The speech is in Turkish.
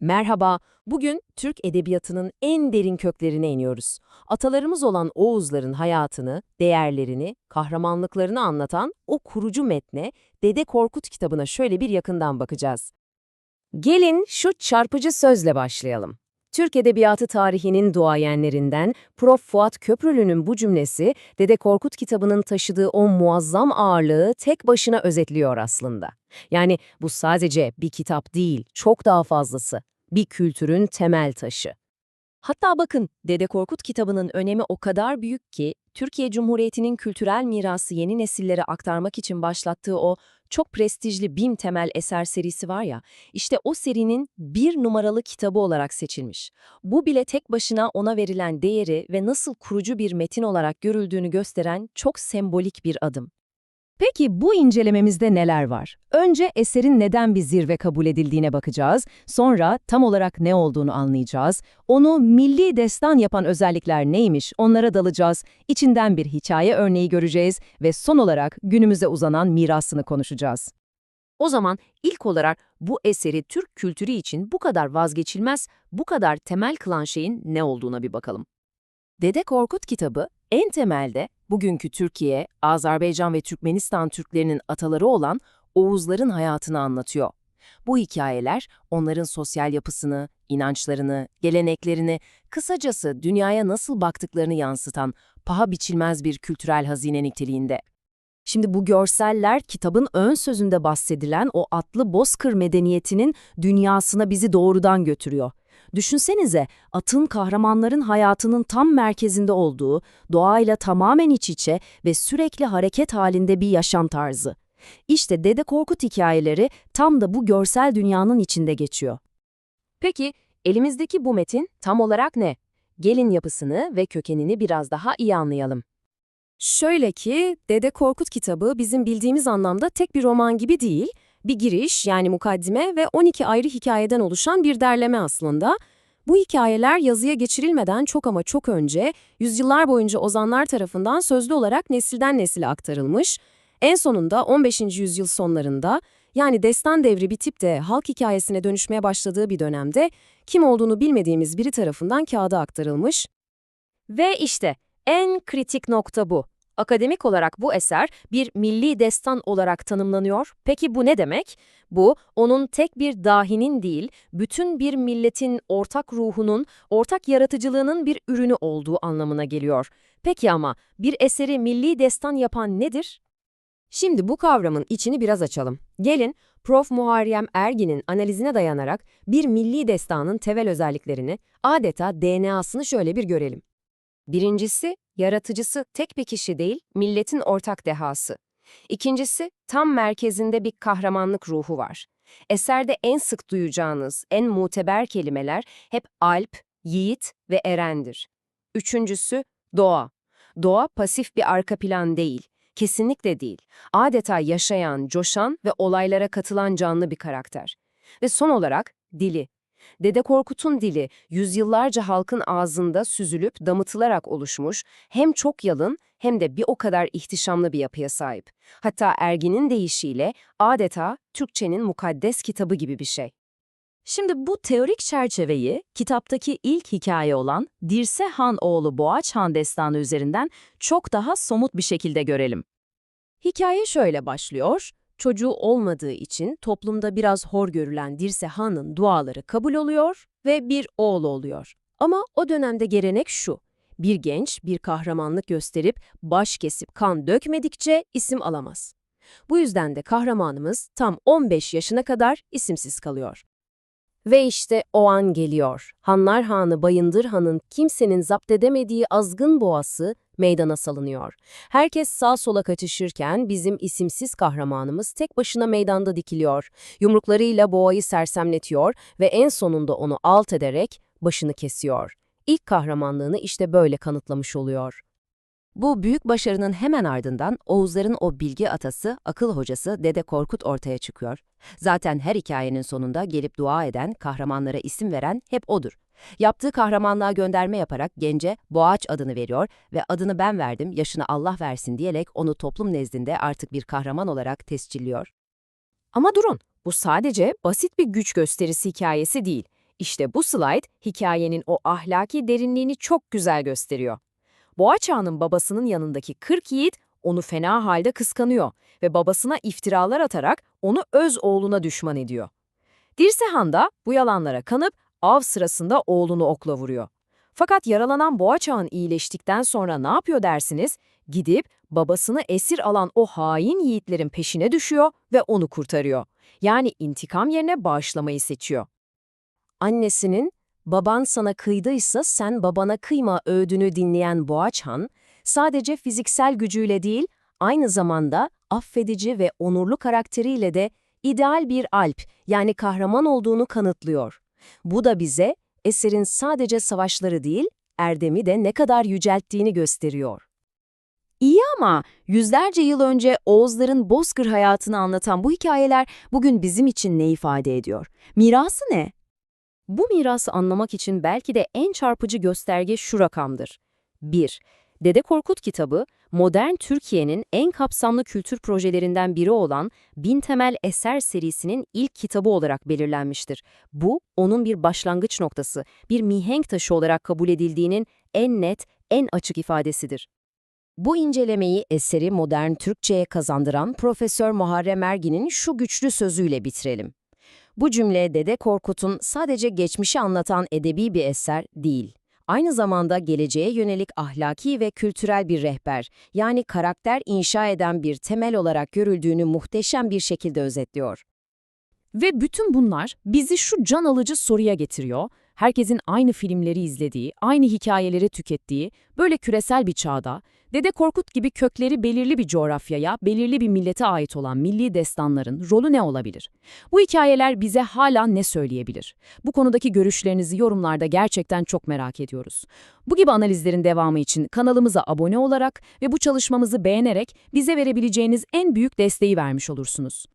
Merhaba, bugün Türk Edebiyatı'nın en derin köklerine iniyoruz. Atalarımız olan Oğuzların hayatını, değerlerini, kahramanlıklarını anlatan o kurucu metne Dede Korkut kitabına şöyle bir yakından bakacağız. Gelin şu çarpıcı sözle başlayalım. Türk Edebiyatı tarihinin duayenlerinden Prof. Fuat Köprülü'nün bu cümlesi Dede Korkut kitabının taşıdığı o muazzam ağırlığı tek başına özetliyor aslında. Yani bu sadece bir kitap değil, çok daha fazlası. Bir kültürün temel taşı. Hatta bakın, Dede Korkut kitabının önemi o kadar büyük ki, Türkiye Cumhuriyeti'nin kültürel mirası yeni nesillere aktarmak için başlattığı o çok prestijli BİM temel eser serisi var ya, işte o serinin bir numaralı kitabı olarak seçilmiş. Bu bile tek başına ona verilen değeri ve nasıl kurucu bir metin olarak görüldüğünü gösteren çok sembolik bir adım. Peki bu incelememizde neler var? Önce eserin neden bir zirve kabul edildiğine bakacağız, sonra tam olarak ne olduğunu anlayacağız, onu milli destan yapan özellikler neymiş onlara dalacağız, içinden bir hikaye örneği göreceğiz ve son olarak günümüze uzanan mirasını konuşacağız. O zaman ilk olarak bu eseri Türk kültürü için bu kadar vazgeçilmez, bu kadar temel kılan şeyin ne olduğuna bir bakalım. Dede Korkut kitabı en temelde bugünkü Türkiye, Azerbaycan ve Türkmenistan Türklerinin ataları olan Oğuzların hayatını anlatıyor. Bu hikayeler onların sosyal yapısını, inançlarını, geleneklerini, kısacası dünyaya nasıl baktıklarını yansıtan paha biçilmez bir kültürel hazine niteliğinde. Şimdi bu görseller kitabın ön sözünde bahsedilen o atlı bozkır medeniyetinin dünyasına bizi doğrudan götürüyor. Düşünsenize, atın kahramanların hayatının tam merkezinde olduğu, doğayla tamamen iç içe ve sürekli hareket halinde bir yaşam tarzı. İşte Dede Korkut hikayeleri tam da bu görsel dünyanın içinde geçiyor. Peki, elimizdeki bu metin tam olarak ne? Gelin yapısını ve kökenini biraz daha iyi anlayalım. Şöyle ki, Dede Korkut kitabı bizim bildiğimiz anlamda tek bir roman gibi değil, bir giriş yani mukaddime ve 12 ayrı hikayeden oluşan bir derleme aslında. Bu hikayeler yazıya geçirilmeden çok ama çok önce, yüzyıllar boyunca ozanlar tarafından sözlü olarak nesilden nesile aktarılmış. En sonunda 15. yüzyıl sonlarında, yani destan devri bitip de halk hikayesine dönüşmeye başladığı bir dönemde, kim olduğunu bilmediğimiz biri tarafından kağıda aktarılmış. Ve işte en kritik nokta bu. Akademik olarak bu eser bir milli destan olarak tanımlanıyor. Peki bu ne demek? Bu, onun tek bir dahinin değil, bütün bir milletin ortak ruhunun, ortak yaratıcılığının bir ürünü olduğu anlamına geliyor. Peki ama bir eseri milli destan yapan nedir? Şimdi bu kavramın içini biraz açalım. Gelin, Prof. Muharrem Ergin'in analizine dayanarak bir milli destanın tevel özelliklerini, adeta DNA'sını şöyle bir görelim. Birincisi, yaratıcısı tek bir kişi değil, milletin ortak dehası. İkincisi, tam merkezinde bir kahramanlık ruhu var. Eserde en sık duyacağınız, en muteber kelimeler hep alp, yiğit ve erendir. Üçüncüsü, doğa. Doğa pasif bir arka plan değil, kesinlikle değil. Adeta yaşayan, coşan ve olaylara katılan canlı bir karakter. Ve son olarak dili. Dede Korkut'un dili yüzyıllarca halkın ağzında süzülüp damıtılarak oluşmuş, hem çok yalın hem de bir o kadar ihtişamlı bir yapıya sahip. Hatta Ergin'in deyişiyle adeta Türkçenin mukaddes kitabı gibi bir şey. Şimdi bu teorik çerçeveyi kitaptaki ilk hikaye olan Dirse Han oğlu Boğaç Han destanı üzerinden çok daha somut bir şekilde görelim. Hikaye şöyle başlıyor. Çocuğu olmadığı için toplumda biraz hor görülen Dirse Han'ın duaları kabul oluyor ve bir oğul oluyor. Ama o dönemde gelenek şu, bir genç bir kahramanlık gösterip baş kesip kan dökmedikçe isim alamaz. Bu yüzden de kahramanımız tam 15 yaşına kadar isimsiz kalıyor. Ve işte o an geliyor. Hanlar Hanı Bayındır Han'ın kimsenin zapt edemediği azgın boğası meydana salınıyor. Herkes sağ sola kaçışırken bizim isimsiz kahramanımız tek başına meydanda dikiliyor. Yumruklarıyla boğayı sersemletiyor ve en sonunda onu alt ederek başını kesiyor. İlk kahramanlığını işte böyle kanıtlamış oluyor. Bu büyük başarının hemen ardından Oğuzların o bilgi atası, akıl hocası Dede Korkut ortaya çıkıyor. Zaten her hikayenin sonunda gelip dua eden, kahramanlara isim veren hep odur. Yaptığı kahramanlığa gönderme yaparak gence Boğaç adını veriyor ve adını ben verdim, yaşını Allah versin diyerek onu toplum nezdinde artık bir kahraman olarak tescilliyor. Ama durun, bu sadece basit bir güç gösterisi hikayesi değil. İşte bu slide hikayenin o ahlaki derinliğini çok güzel gösteriyor. Boğa Çağ'ın babasının yanındaki 40 yiğit onu fena halde kıskanıyor ve babasına iftiralar atarak onu öz oğluna düşman ediyor. Dirsehan da bu yalanlara kanıp av sırasında oğlunu okla vuruyor. Fakat yaralanan Boğa Çağ'ın iyileştikten sonra ne yapıyor dersiniz? Gidip babasını esir alan o hain yiğitlerin peşine düşüyor ve onu kurtarıyor. Yani intikam yerine bağışlamayı seçiyor. Annesinin, baban sana kıydıysa sen babana kıyma öğüdünü dinleyen Boğaçhan, sadece fiziksel gücüyle değil, aynı zamanda affedici ve onurlu karakteriyle de ideal bir alp yani kahraman olduğunu kanıtlıyor. Bu da bize eserin sadece savaşları değil, erdemi de ne kadar yücelttiğini gösteriyor. İyi ama yüzlerce yıl önce Oğuzların bozkır hayatını anlatan bu hikayeler bugün bizim için ne ifade ediyor? Mirası ne? Bu mirası anlamak için belki de en çarpıcı gösterge şu rakamdır. 1. Dede Korkut kitabı, modern Türkiye'nin en kapsamlı kültür projelerinden biri olan Bin Temel Eser serisinin ilk kitabı olarak belirlenmiştir. Bu, onun bir başlangıç noktası, bir mihenk taşı olarak kabul edildiğinin en net, en açık ifadesidir. Bu incelemeyi eseri modern Türkçe'ye kazandıran Profesör Muharrem Ergin'in şu güçlü sözüyle bitirelim. Bu cümle Dede Korkut'un sadece geçmişi anlatan edebi bir eser değil. Aynı zamanda geleceğe yönelik ahlaki ve kültürel bir rehber, yani karakter inşa eden bir temel olarak görüldüğünü muhteşem bir şekilde özetliyor. Ve bütün bunlar bizi şu can alıcı soruya getiriyor. Herkesin aynı filmleri izlediği, aynı hikayeleri tükettiği, böyle küresel bir çağda, Dede Korkut gibi kökleri belirli bir coğrafyaya, belirli bir millete ait olan milli destanların rolü ne olabilir? Bu hikayeler bize hala ne söyleyebilir? Bu konudaki görüşlerinizi yorumlarda gerçekten çok merak ediyoruz. Bu gibi analizlerin devamı için kanalımıza abone olarak ve bu çalışmamızı beğenerek bize verebileceğiniz en büyük desteği vermiş olursunuz.